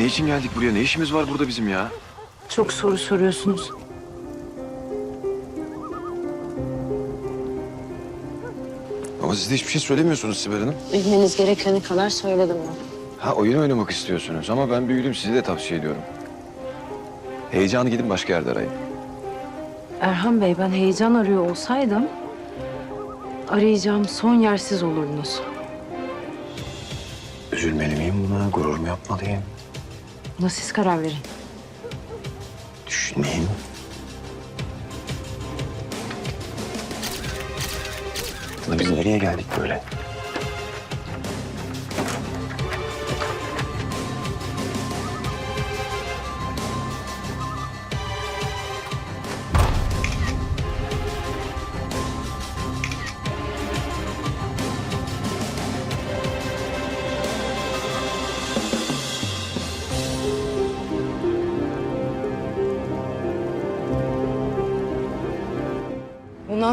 ne için geldik buraya? Ne işimiz var burada bizim ya? Çok soru soruyorsunuz. Ama siz de hiçbir şey söylemiyorsunuz Sibel Hanım. Bilmeniz gerekeni kadar söyledim ben. Ha oyun oynamak istiyorsunuz ama ben büyüdüm sizi de tavsiye ediyorum. Heyecanı gidin başka yerde arayın. Erhan Bey ben heyecan arıyor olsaydım... ...arayacağım son yer siz olurdunuz. Üzülmeli miyim buna? Gurur mu yapmalıyım? Buna siz karar verin. Düşüneyim. Biz nereye geldik böyle?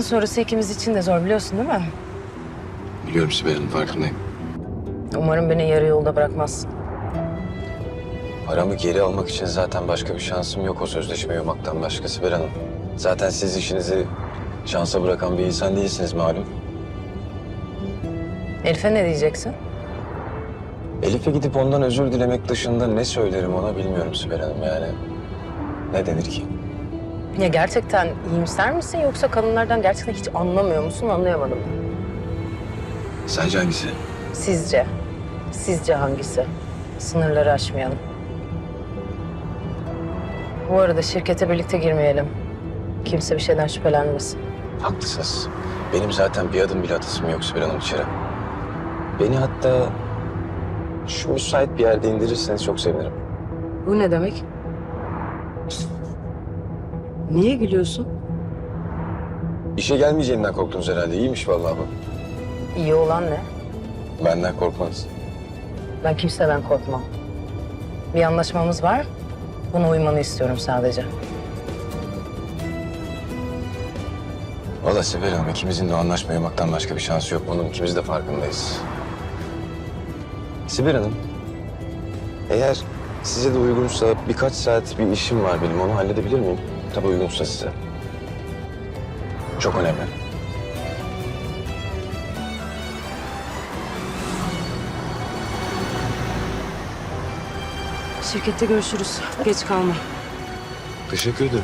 Sonrası ikimiz için de zor biliyorsun değil mi? Biliyorum Sibel Hanım farkındayım. Umarım beni yarı yolda bırakmazsın. Paramı geri almak için zaten başka bir şansım yok o sözleşmeyi yumaktan başka Sibel Hanım. Zaten siz işinizi şansa bırakan bir insan değilsiniz malum. Elif'e ne diyeceksin? Elif'e gidip ondan özür dilemek dışında ne söylerim ona bilmiyorum Sibel Hanım yani. Ne denir ki? Ya gerçekten iyimser misin yoksa kadınlardan gerçekten hiç anlamıyor musun anlayamadım. Sence hangisi? Sizce? Sizce hangisi? Sınırları aşmayalım. Bu arada şirkete birlikte girmeyelim. Kimse bir şeyden şüphelenmesin. Haklısınız. Benim zaten bir adım bile atasım yok Sibel Hanım içeri. Beni hatta şu müsait bir yerde indirirseniz çok sevinirim. Bu ne demek? Niye gülüyorsun? İşe gelmeyeceğinden korktunuz herhalde. İyiymiş vallahi bu. İyi olan ne? Benden korkmanız. Ben kimseden korkmam. Bir anlaşmamız var. Buna uymanı istiyorum sadece. Valla Sibel Hanım ikimizin de anlaşma yapmaktan başka bir şansı yok. Bunun ikimiz de farkındayız. Sibel Hanım, eğer size de uygunsa birkaç saat bir işim var benim. Onu halledebilir miyim? Tabii uygunsa size. Çok önemli. Şirkette görüşürüz. Geç kalma. Teşekkür ederim.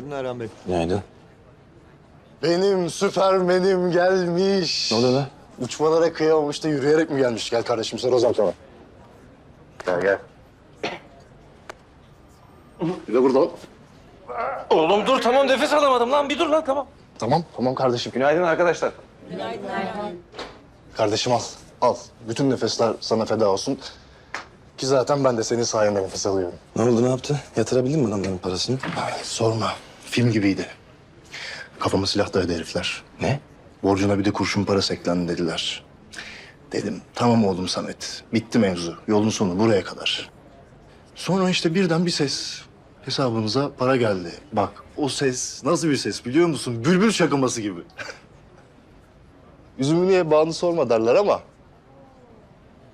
Günaydın Erhan Bey. Günaydın. Benim süpermenim gelmiş. Ne oluyor lan? Uçmalara kıyamamış da yürüyerek mi gelmiş? Gel kardeşim sen o zaman sana. Gel gel. Bir de buradan. Oğlum dur tamam nefes alamadım lan bir dur lan tamam. Tamam, tamam kardeşim. Günaydın arkadaşlar. Kardeşim al, al. Bütün nefesler sana feda olsun. Ki zaten ben de senin sayende nefes alıyorum. Ne oldu ne yaptı? Yatırabildin mi adamların parasını? Ay, sorma, film gibiydi. Kafama silah dayadı herifler. Ne? Borcuna bir de kurşun para eklendi dediler. Dedim tamam oğlum Samet. Bitti mevzu. Yolun sonu buraya kadar. Sonra işte birden bir ses. Hesabınıza para geldi. Bak o ses nasıl bir ses biliyor musun? Bülbül şakıması gibi. Üzümü niye bağını sorma derler ama...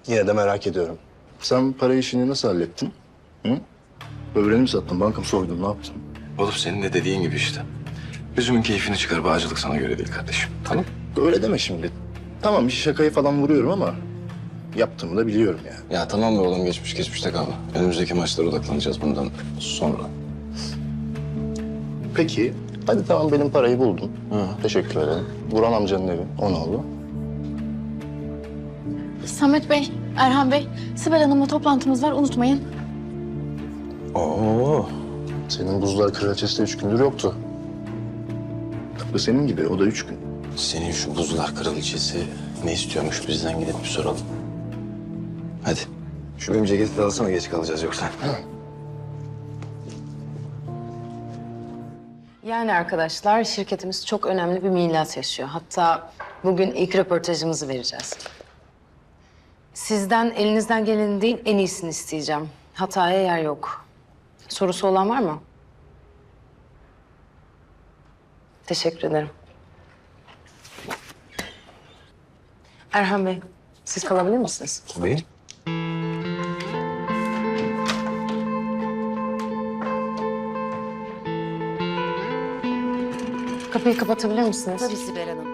Yine de merak ediyorum. Sen para işini nasıl hallettin? Hı? Böbreğini mi sattın, banka mı soydun, ne yaptın? Oğlum senin de dediğin gibi işte. Üzümün keyfini çıkar. Bağcılık sana göre değil kardeşim. Tamam. Öyle deme şimdi. Tamam bir şakayı falan vuruyorum ama... ...yaptığımı da biliyorum yani. Ya tamam be oğlum geçmiş geçmişte kalma. Önümüzdeki maçlara odaklanacağız bundan sonra. Peki. Hadi tamam benim parayı buldun. Teşekkür ederim. Buran amcanın evi. O ne oldu? Samet Bey, Erhan Bey, Sibel Hanım'la toplantımız var unutmayın. Oo. Senin buzlar kraliçesi de üç gündür yoktu. Tıpkı senin gibi. O da üç gün. Senin şu buzlar kraliçesi ne istiyormuş bizden gidip bir soralım. Hadi. Şu benim ceketi de alsana geç kalacağız yoksa. Yani arkadaşlar şirketimiz çok önemli bir milat yaşıyor. Hatta Bugün ilk röportajımızı vereceğiz. Sizden elinizden gelenin değil en iyisini isteyeceğim. Hataya yer yok. Sorusu olan var mı? Teşekkür ederim. Erhan Bey, siz kalabilir misiniz? Tabii. Kapıyı kapatabilir misiniz? Tabii Sibel Hanım.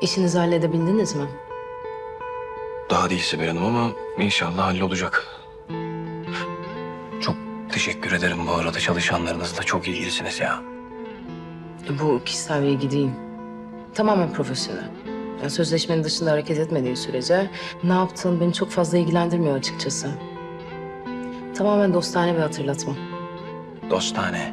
İşinizi halledebildiniz mi? Daha değil Sibel Hanım ama inşallah hallolacak. Çok teşekkür ederim bu arada çalışanlarınızla çok ilgilisiniz ya. Bu kişisel bilgi değil. Tamamen profesyonel. Yani sözleşmenin dışında hareket etmediği sürece ne yaptığın beni çok fazla ilgilendirmiyor açıkçası. Tamamen dostane bir hatırlatma. Dostane.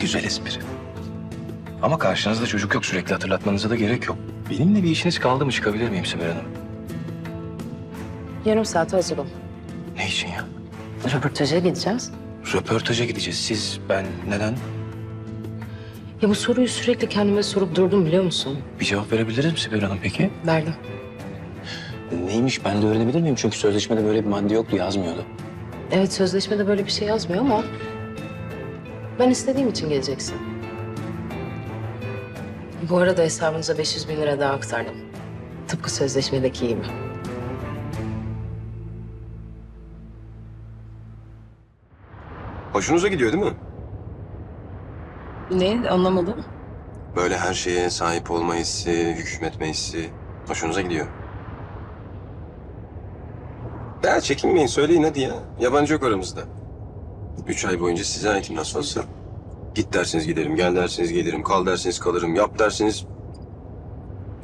Güzel espri. Ama karşınızda çocuk yok sürekli hatırlatmanıza da gerek yok. Benimle bir işiniz kaldı mı çıkabilir miyim Sibel Hanım? Yarım saate hazır ol. Ne için ya? Röportaja gideceğiz. Röportaja gideceğiz. Siz, ben, neden? Ya bu soruyu sürekli kendime sorup durdum biliyor musun? Bir cevap verebiliriz mi Sibel Hanım peki? Verdim. Neymiş ben de öğrenebilir miyim? Çünkü sözleşmede böyle bir madde yoktu yazmıyordu. Evet sözleşmede böyle bir şey yazmıyor ama... Ben istediğim için geleceksin. Bu arada hesabınıza 500 bin lira daha aktardım. Tıpkı sözleşmedeki gibi. Hoşunuza gidiyor değil mi? Ne? Anlamadım. Böyle her şeye sahip olma hissi, hükmetme hissi hoşunuza gidiyor. Ya çekinmeyin söyleyin hadi ya. Yabancı yok aramızda. Üç ay boyunca size aitim nasıl olsa. Git dersiniz giderim, gel dersiniz gelirim, kal dersiniz kalırım, yap dersiniz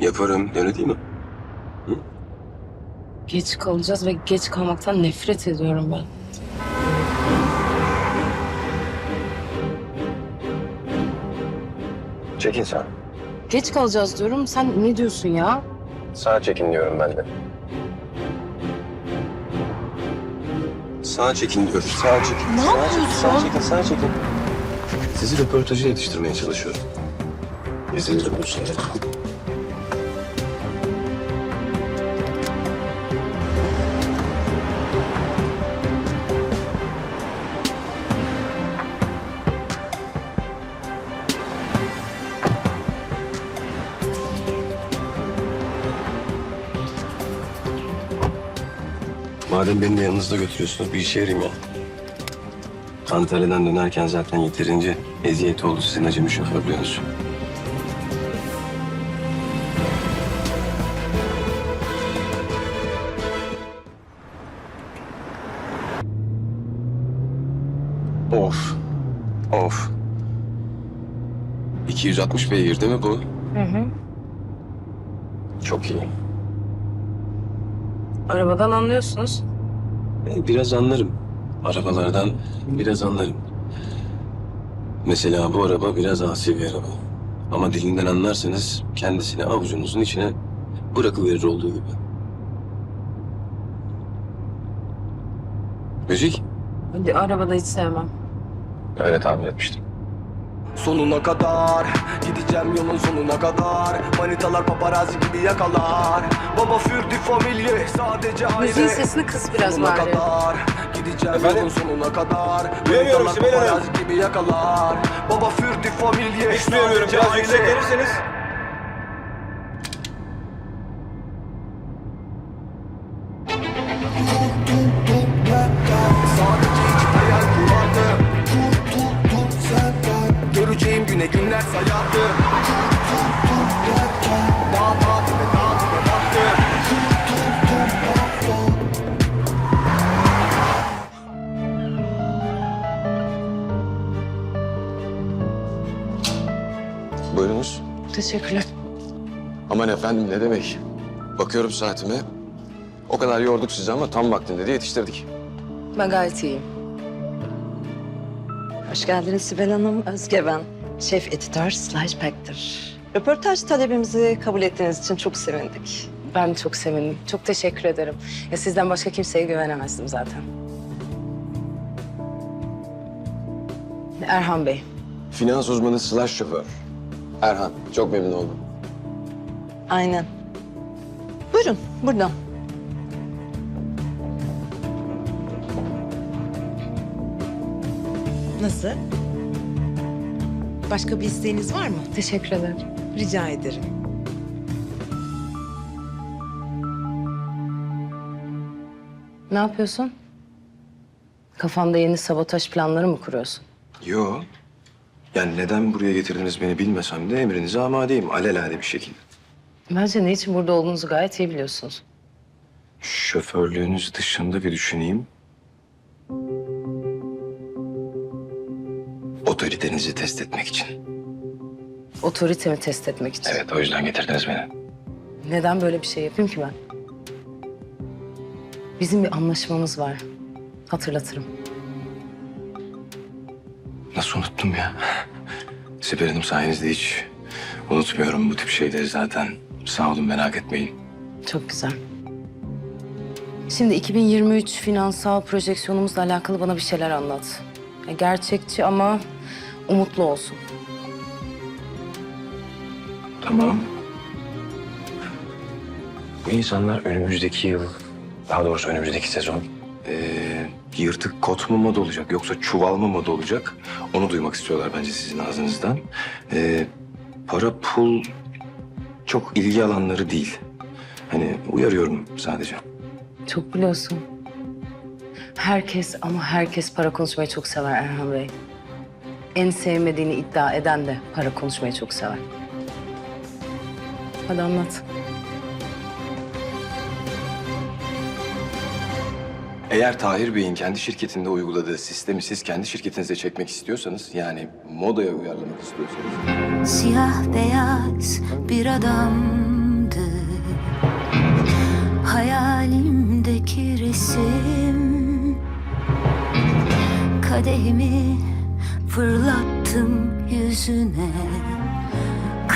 yaparım. Öyle değil mi? Geç kalacağız ve geç kalmaktan nefret ediyorum ben. Çekin sen. Geç kalacağız diyorum. Sen ne diyorsun ya? Sağa çekin diyorum ben de. Sağa çekin diyorum. Sağa çekin. Ne sağa yapıyorsun? Çekin, sağa çekin, sağa çekin. Sizi röportaja yetiştirmeye çalışıyorum. İzninizle buluşun. Madem beni de yanınızda götürüyorsunuz bir işe yarayayım ya. Antalya'dan dönerken zaten yeterince eziyet oldu sizin acemi şoförlüğünüz. Of. Of. 260 beygir değil mi bu? Hı hı. Çok iyi. Arabadan anlıyorsunuz. E, Biraz anlarım. Arabalardan biraz anlarım. Mesela bu araba biraz asi bir araba. Ama dilinden anlarsanız kendisini avucunuzun içine bırakıverir olduğu gibi. Müzik? Hadi arabada hiç sevmem. Öyle tahmin etmiştim. Sonuna kadar Gideceğim yolun sonuna kadar Manitalar paparazzi gibi yakalar Baba fürdü familye sadece aile Müziğin sesini kıs biraz Sonuna bari. kadar Gideceğim Efendim? yolun sonuna kadar Duyamıyorum Manitalar Sibel Hanım. paparazzi gibi yakalar Baba fürdü familye Hiç duyamıyorum. sadece Biraz aile. yüksek verirseniz. Efendim ne demek. Bakıyorum saatime. O kadar yorduk sizi ama tam vaktinde de yetiştirdik. Ben gayet iyiyim. Hoş geldiniz Sibel Hanım. Özge ben. Şef editör Slash Pack'tir. Röportaj talebimizi kabul ettiğiniz için çok sevindik. Ben çok sevindim. Çok teşekkür ederim. Ya sizden başka kimseye güvenemezdim zaten. Erhan Bey. Finans uzmanı slash şoför. Erhan, çok memnun oldum. Aynen. Buyurun buradan. Nasıl? Başka bir isteğiniz var mı? Teşekkür ederim. Rica ederim. Ne yapıyorsun? Kafanda yeni sabotaj planları mı kuruyorsun? Yo. Yani neden buraya getirdiniz beni bilmesem de emrinize amadeyim. Alelade bir şekilde. Bence ne için burada olduğunuzu gayet iyi biliyorsunuz. Şoförlüğünüz dışında bir düşüneyim. Otoritenizi test etmek için. Otoritemi test etmek için. Evet, o yüzden getirdiniz beni. Neden böyle bir şey yapayım ki ben? Bizim bir anlaşmamız var. Hatırlatırım. Nasıl unuttum ya? Sibel Hanım sayenizde hiç unutmuyorum bu tip şeyleri zaten. Sağ olun merak etmeyin. Çok güzel. Şimdi 2023 finansal projeksiyonumuzla alakalı bana bir şeyler anlat. Ya Gerçekçi ama umutlu olsun. Tamam. Bu insanlar önümüzdeki yıl, daha doğrusu önümüzdeki sezon eee, yırtık kot mu moda olacak yoksa çuval mı moda olacak? Onu duymak istiyorlar bence sizin ağzınızdan. Eee, para, pul çok ilgi alanları değil. Hani uyarıyorum sadece. Çok biliyorsun. Herkes ama herkes para konuşmayı çok sever Erhan Bey. En sevmediğini iddia eden de para konuşmayı çok sever. Hadi anlat. Eğer Tahir Bey'in kendi şirketinde uyguladığı sistemi siz kendi şirketinize çekmek istiyorsanız yani modaya uyarlamak istiyorsanız. Siyah beyaz bir adamdı. Hayalimdeki resim. Kadehimi fırlattım yüzüne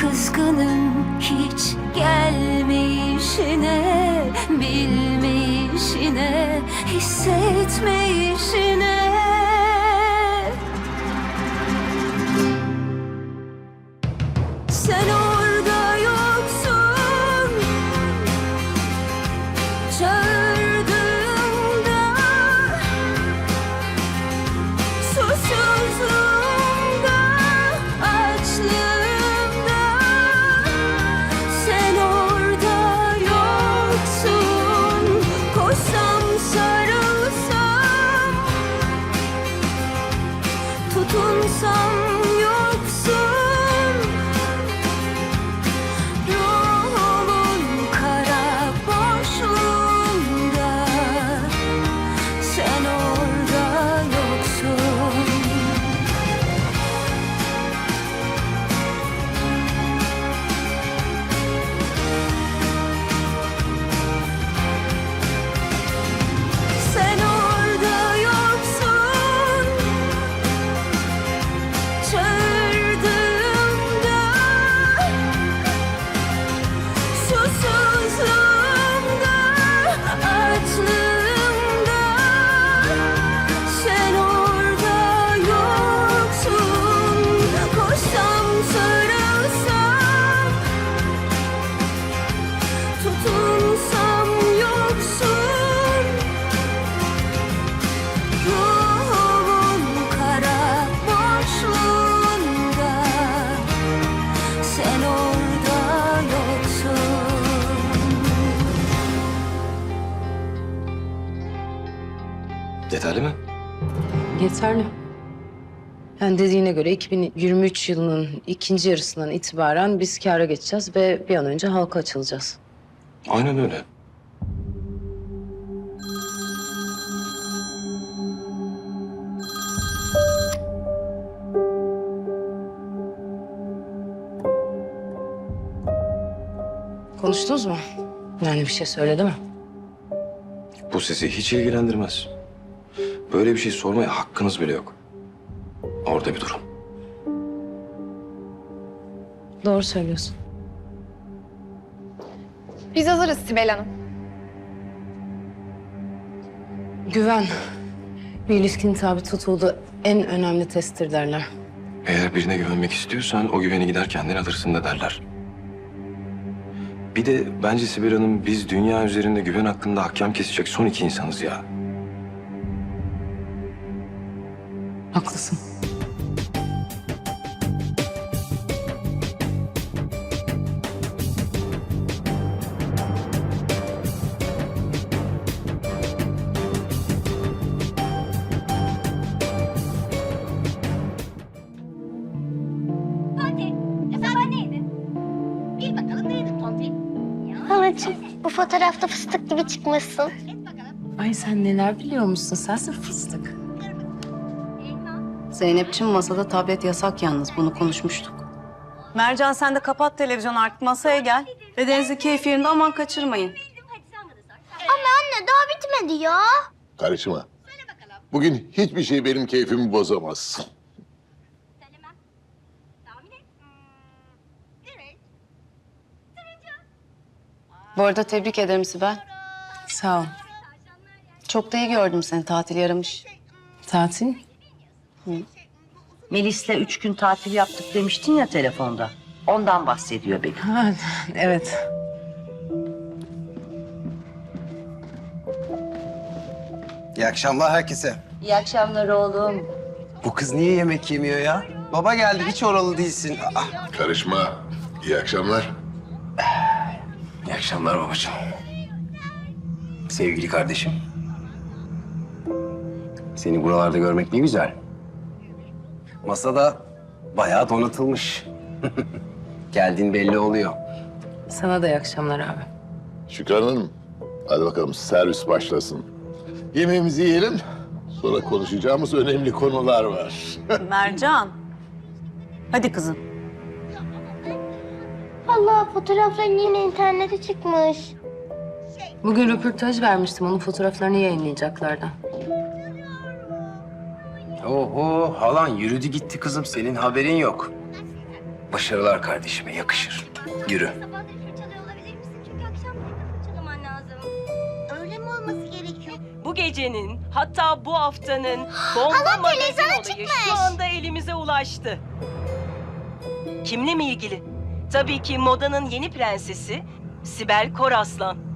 Kızgınım hiç gelmeyişine Bilmeyişine, hissetmeyişine göre 2023 yılının ikinci yarısından itibaren biz kâra geçeceğiz ve bir an önce halka açılacağız. Aynen öyle. Konuştunuz mu? Yani bir şey söyledi mi? Bu sizi hiç ilgilendirmez. Böyle bir şey sormaya hakkınız bile yok. Orada bir durun. Doğru söylüyorsun. Biz hazırız Sibel Hanım. Güven. Bir ilişkinin tabi tutulduğu en önemli testtir derler. Eğer birine güvenmek istiyorsan o güveni gider kendin alırsın da derler. Bir de bence Sibel Hanım biz dünya üzerinde güven hakkında hakem kesecek son iki insanız ya. Haklısın. Gibi çıkmışsın. Ay sen neler biliyormuşsun. Sensin fıstık. Zeynep'ciğim masada tablet yasak yalnız. Bunu konuşmuştuk. Mercan sen de kapat televizyonu artık masaya gel. Ve Deniz'i keyif yerinde aman kaçırmayın. Ama anne daha bitmedi ya. Karışma. Bugün hiçbir şey benim keyfimi bozamaz. Bu arada tebrik ederim Sibel. Sağ ol. Çok da iyi gördüm seni. Tatil yaramış. Tatil? Melis'le üç gün tatil yaptık demiştin ya telefonda. Ondan bahsediyor. Ha, evet. İyi akşamlar herkese. İyi akşamlar oğlum. Bu kız niye yemek yemiyor ya? Baba geldi hiç oralı değilsin. Aa, Karışma. İyi akşamlar. İyi akşamlar babacığım. Sevgili kardeşim. Seni buralarda görmek ne güzel. Masada bayağı donatılmış. Geldiğin belli oluyor. Sana da iyi akşamlar abi. Şükran Hanım. Hadi bakalım servis başlasın. Yemeğimizi yiyelim. Sonra konuşacağımız önemli konular var. Mercan. Hadi kızım. Allah fotoğrafların yine internete çıkmış. Bugün röportaj vermiştim. Onun fotoğraflarını yayınlayacaklardı. Oho halan yürüdü gitti kızım senin haberin yok. Başarılar kardeşime yakışır. Yürü. Öyle mi olması gerekiyor? Bu gecenin hatta bu haftanın bomba magazin olayı şu anda elimize ulaştı. Kimle mi ilgili? Tabii ki modanın yeni prensesi Sibel Koraslan.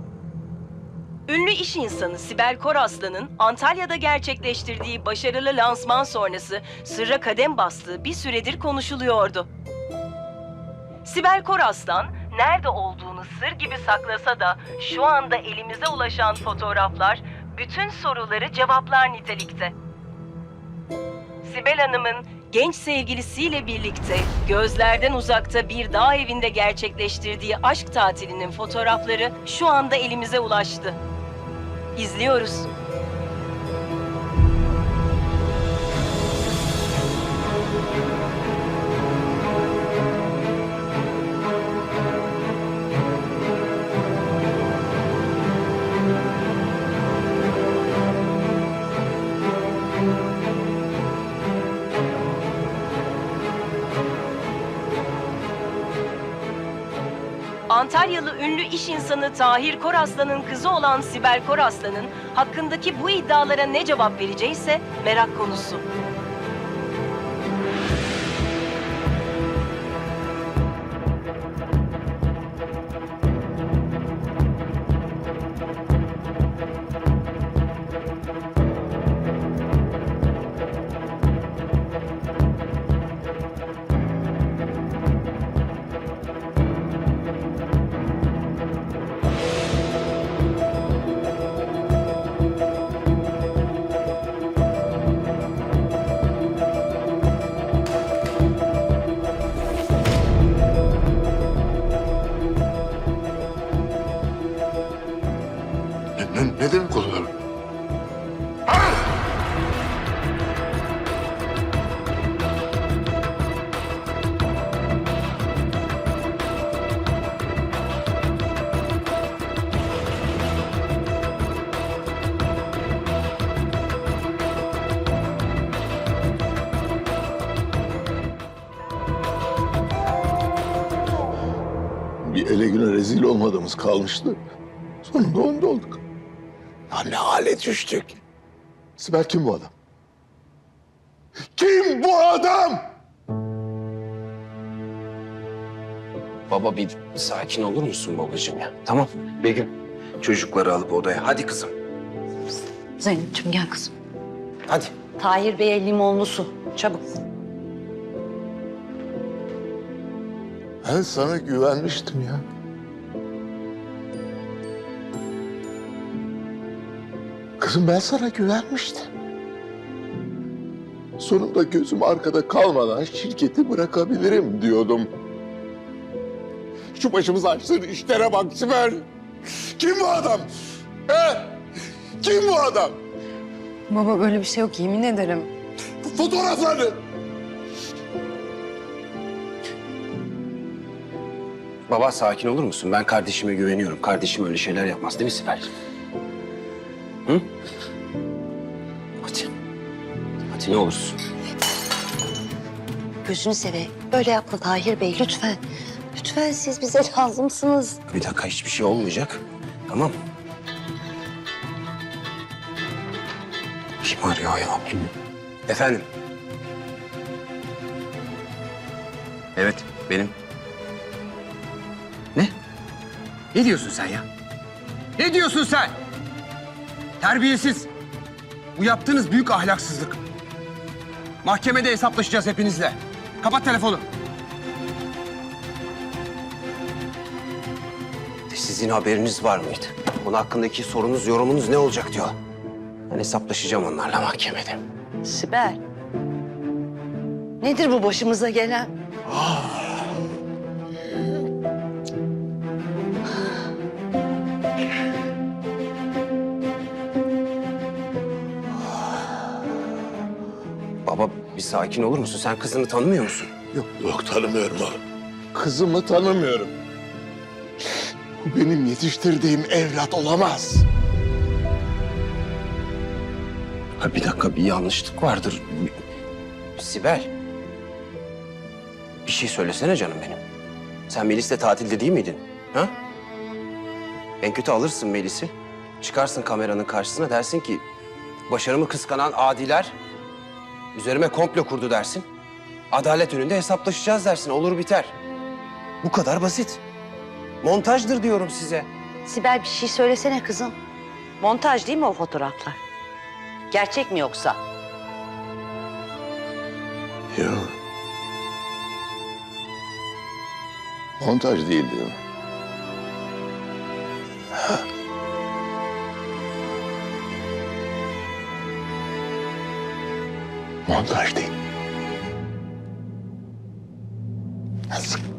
Ünlü iş insanı Sibel Koraslan'ın Antalya'da gerçekleştirdiği başarılı lansman sonrası sırra kadem bastığı bir süredir konuşuluyordu. Sibel Koraslan nerede olduğunu sır gibi saklasa da şu anda elimize ulaşan fotoğraflar bütün soruları cevaplar nitelikte. Sibel Hanım'ın genç sevgilisiyle birlikte gözlerden uzakta bir dağ evinde gerçekleştirdiği aşk tatilinin fotoğrafları şu anda elimize ulaştı. İzliyoruz. Ünlü iş insanı Tahir Koraslan'ın kızı olan Sibel Koraslan'ın hakkındaki bu iddialara ne cevap vereceğiyse merak konusu. Ele güne rezil olmadığımız kalmıştı. Sonunda onda olduk. Ya ne hale düştük. Sibel kim bu adam? Kim bu adam? Baba bir sakin olur musun babacığım ya? Tamam. Begüm çocukları alıp odaya. Hadi kızım. Zeynep'ciğim gel kızım. Hadi. Tahir Bey'e limonlu su. Çabuk. Ben sana güvenmiştim ya. Kızım ben sana güvenmiştim. Sonunda gözüm arkada kalmadan şirketi bırakabilirim diyordum. Şu başımız açtığın işlere bak Sibel. Kim bu adam? He? Kim bu adam? Baba böyle bir şey yok yemin ederim. Fotoğrafları. Baba sakin olur musun? Ben kardeşime güveniyorum. Kardeşim öyle şeyler yapmaz değil mi Sibel? Hı? Hadi. Hadi ne olursun. Gözünü seveyim. Böyle yapma Tahir Bey lütfen. Lütfen siz bize lazımsınız. Bir dakika hiçbir şey olmayacak. Tamam mı? Kim arıyor ya? Efendim? Evet, benim. Ne diyorsun sen ya? Ne diyorsun sen? Terbiyesiz. Bu yaptığınız büyük ahlaksızlık. Mahkemede hesaplaşacağız hepinizle. Kapat telefonu. Sizin haberiniz var mıydı? Bunun hakkındaki sorunuz, yorumunuz ne olacak diyor. Ben hesaplaşacağım onlarla mahkemede. Sibel. Nedir bu başımıza gelen? Baba bir sakin olur musun? Sen kızını tanımıyor musun? Yok, yok tanımıyorum oğlum. Kızımı tanımıyorum. Bu benim yetiştirdiğim evlat olamaz. Ha bir dakika bir yanlışlık vardır. Sibel. Bir şey söylesene canım benim. Sen Melis'le tatilde değil miydin? Ha? En kötü alırsın Melis'i. Çıkarsın kameranın karşısına dersin ki... ...başarımı kıskanan adiler... ...üzerime komplo kurdu dersin. Adalet önünde hesaplaşacağız dersin. Olur biter. Bu kadar basit. Montajdır diyorum size. Sibel bir şey söylesene kızım. Montaj değil mi o fotoğraflar? Gerçek mi yoksa? Yok. Montaj değil değil Montaj değil. Yazıklar.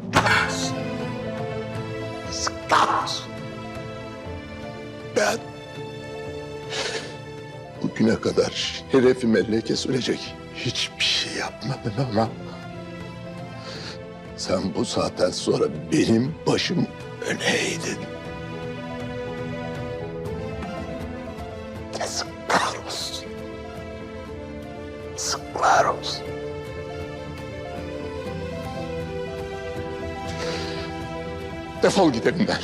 Ben bugüne kadar şerefime leke sürecek hiçbir şey yapmadım ama... Sen bu saatten sonra benim başım öne Defol git evimden.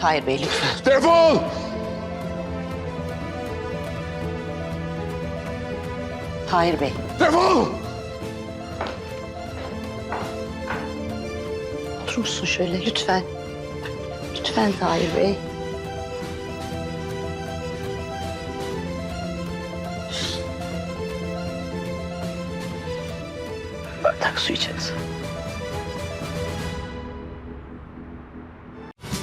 Tahir Bey lütfen. Defol! Tahir Bey. Defol! Otur musun şöyle lütfen? Lütfen Tahir Bey. Bardak su içeriz.